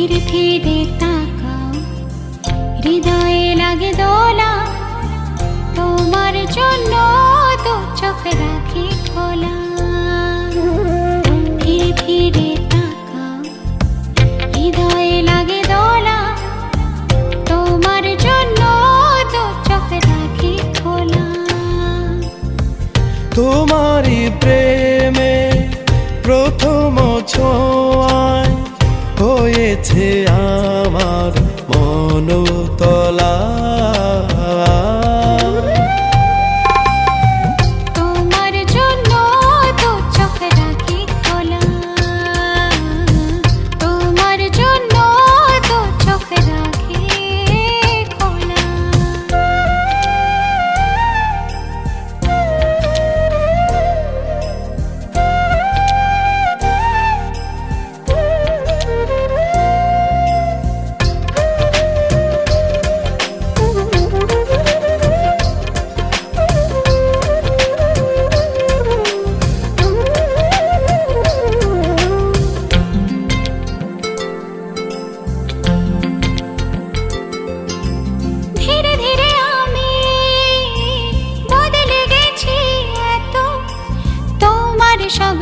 ফিরে ফিরে তাকাও। হৃদয়ে লাগে দোলা। তোমার জন্য দু চোখ রাখে।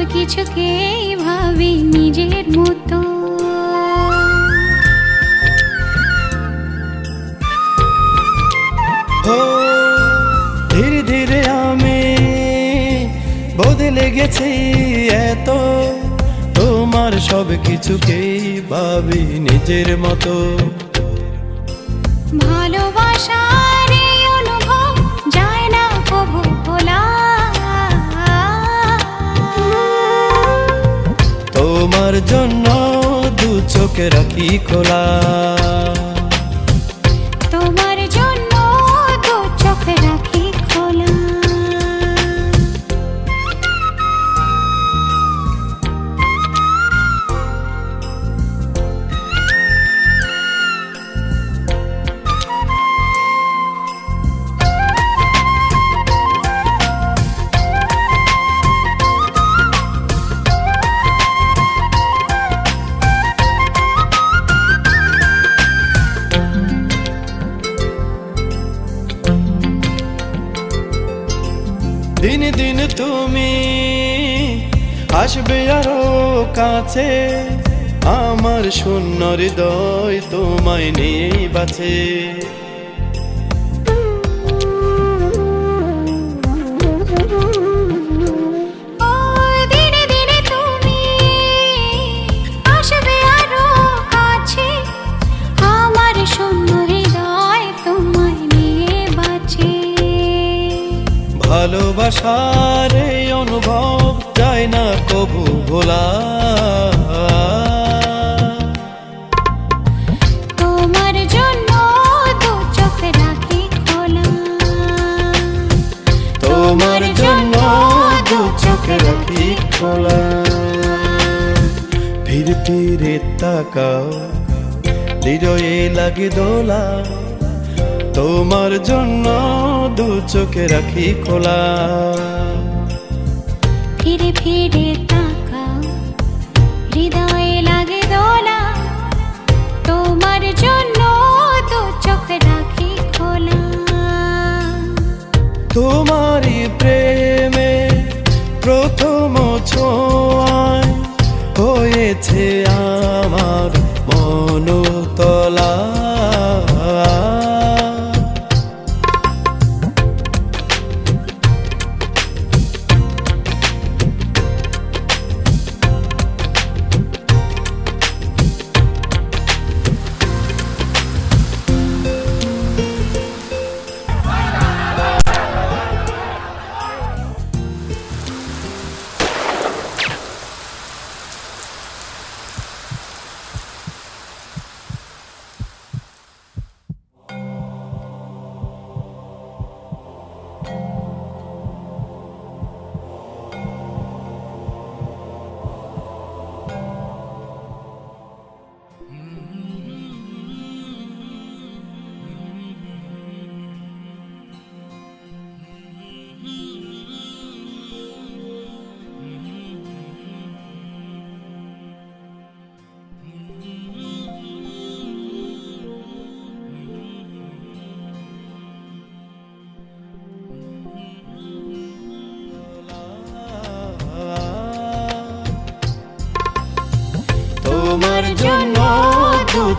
সব কিছুকে ভাবি নিজের মতো? ধীরে ধীরে আমি বদলে গেছি এত। তোমার সব কিছুকেই ভাবি নিজের মতো? ভালোবাসার তোমার জন্য দু চোখে রাখি খোলা। দিন দিন তুমি আসবে আরও কাছে। আমার শূন্য হৃদয় তোমায় নিয়ে বাছে ভালোবাসার এই অনুভব যায় না কবু ভোলা। তোমার জন্য দু চোখ রাখি খোলা। ফিরে তাকাও হৃদয়ে লাগে দোলা। তোমার জন্য দু চোখে রাখি খোলা। ফিরে ফিরে তাকাও হৃদয়ে লাগে দোলা। তোমার জন্য দু চোখ রাখি খোলা। তোমারই প্রেমে প্রথম ছোঁয়ায় হয়েছে আমার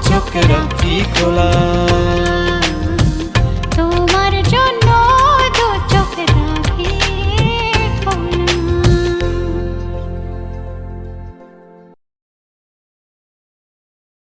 তোমার জন্য দু চোখ রাখি খোলা।